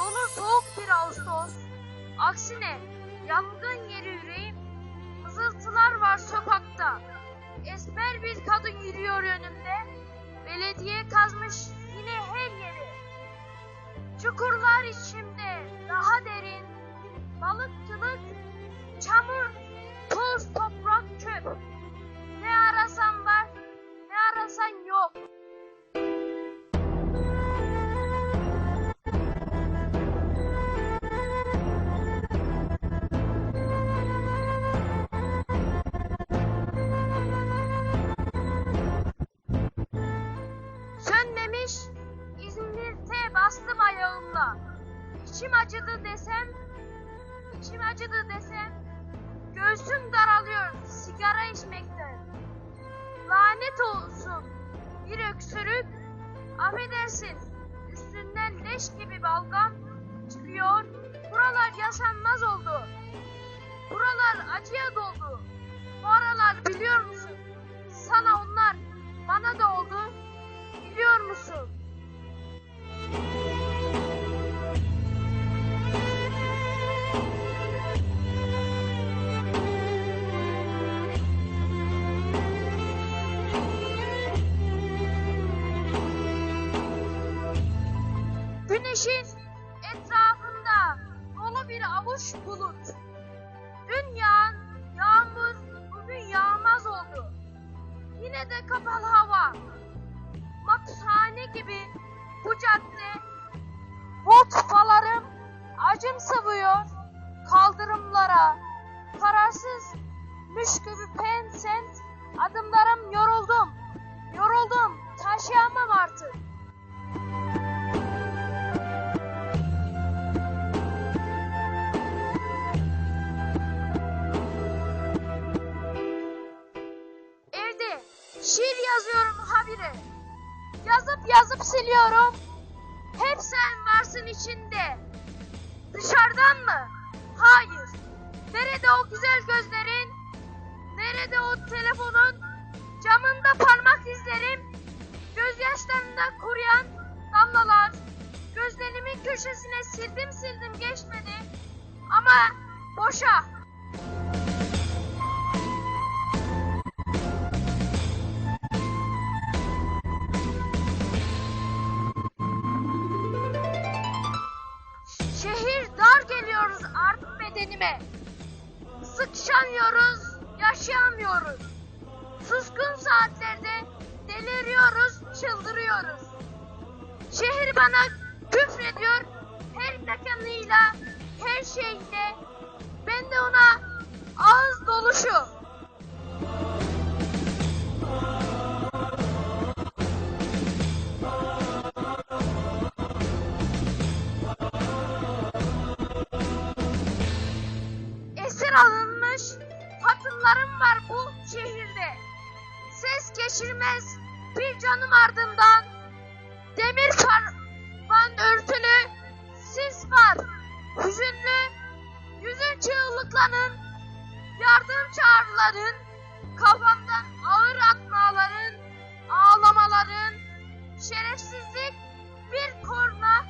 Dolu soğuk bir Ağustos. Aksine yangın yeri yüreğim. Hızıltılar var sokakta. Esmer bir kadın yürüyor önümde. Belediye kazmış yine her yeri. Çukurlar içimde daha derin. Balıkçılık İçim acıdı desem, içim acıdı desem, göğsüm daralıyor sigara içmekten. Lanet olsun bir öksürük, affedersin üstünden leş gibi balgam çıkıyor. Buralar yaşanmaz oldu. Buralar acıya doldu. Güneşin etrafında dolu bir avuç bulut. Dün yağan yağmur bugün yağmaz oldu. Yine de kapalı hava. Mapushane gibi bu cadde Voltfalarım acım sıvıyor kaldırımlara. Kararsız müş gibi pensent adımlarım yoruldum. Yoruldum taşıyamam artık. Yazıp yazıp siliyorum. Hep sen varsın içinde. Dışarıdan mı? Hayır. Nerede o güzel gözlerin? Nerede o telefonun? Camında parmak izlerim. Gözyaşlarında kuruyan damlalar. Gözlerimin köşesine sildim sildim geçmedi. Ama boşa. Bedenime. Sıkışamıyoruz, yaşayamıyoruz. Suskun saatlerde deliriyoruz, çıldırıyoruz. Şehir bana küfrediyor her mekanıyla, her şeyle. Ben de ona ağız doluşu. Hatınlarım var bu şehirde. Ses geçirmez bir canım ardından. Demir parvan örtülü sis var. Hüzünlü yüzün çığlıkların, yardım çağrıların, kafamdan ağır atmaların, ağlamaların, şerefsizlik bir korna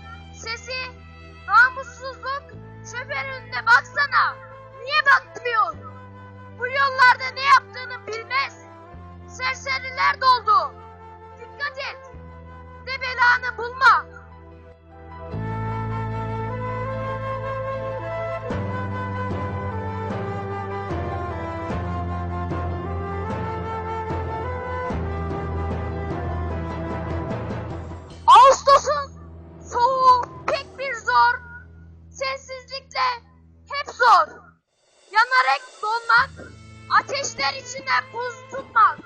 içine buz tutmak.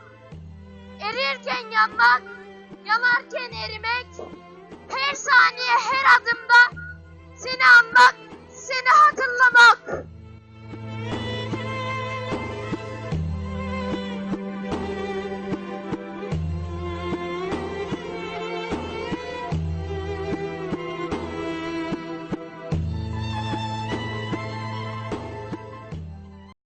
Erirken yanmak, yanarken erimek. Her saniye, her adımda seni anmak.